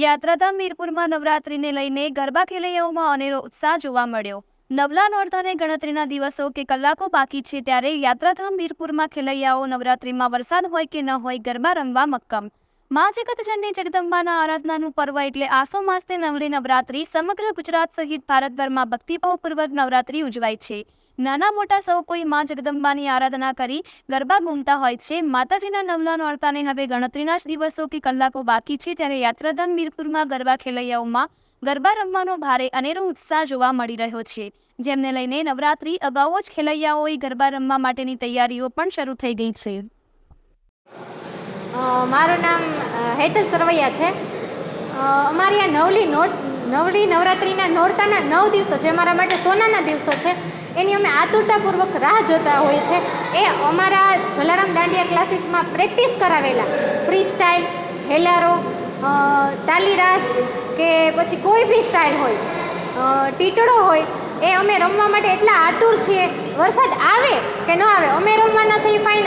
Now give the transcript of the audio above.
યાત્રાધામ મીરપુરમાં નવરાત્રીને લઈને ગરબા ખેલૈયાઓમાં અનેરો ઉત્સાહ જોવા મળ્યો. નવલા નોરતાને ગણતરીના દિવસો કે કલાકો બાકી છે ત્યારે યાત્રાધામ મીરપુરમાં ખેલૈયાઓ નવરાત્રીમાં વરસાદ હોય કે ન હોય ગરબા રમવા મક્કમ. મા જગતજનની જગદંબાના આરાધનાનું પર્વ એટલે આસો માસની નવલી નવરાત્રી સમગ્ર ગુજરાત સહિત ભારતભરમાં ભક્તિભાવપૂર્વક નવરાત્રી ઉજવાય છે. નાના મોટા સૌ કોઈ મા જગદંબાની આરાધના કરી ગરબા ગુમતા હોય છે. માતાજીના નવલા નોરતાને હવે ગણતરીના જ દિવસો કે કલાકો બાકી છે ત્યારે યાત્રાધામ મીરપુરમાં ગરબા ખેલૈયાઓમાં ગરબા રમવાનો ભારે અનેરો ઉત્સાહ જોવા મળી રહ્યો છે. જેમને લઈને નવરાત્રી અગાઉ જ ખેલૈયાઓએ ગરબા રમવા માટેની તૈયારીઓ પણ શરૂ થઈ ગઈ છે. મારું નામ હેતલ સરવૈયા છે. અમારી આ નવલી નોટ, નવલી નવરાત્રિના નોરતાના નવ દિવસો જે મારા માટે સોનાના દિવસો છે. એની અમે આતુરતાપૂર્વક રાહ જોતા હોઈએ છે એ અમારા જલારામ દાંડિયા ક્લાસીસમાં પ્રેક્ટિસ કરાવેલા. ફ્રી સ્ટાઇલ હેલારો તાલીરાસ કે પછી કોઈ બી સ્ટાઇલ હોય ટીટડો હોય, એ અમે રમવા માટે એટલા આતુર છીએ. વરસાદ આવે કે ન આવે, અમે રમવાના છે એ ફાઇનલ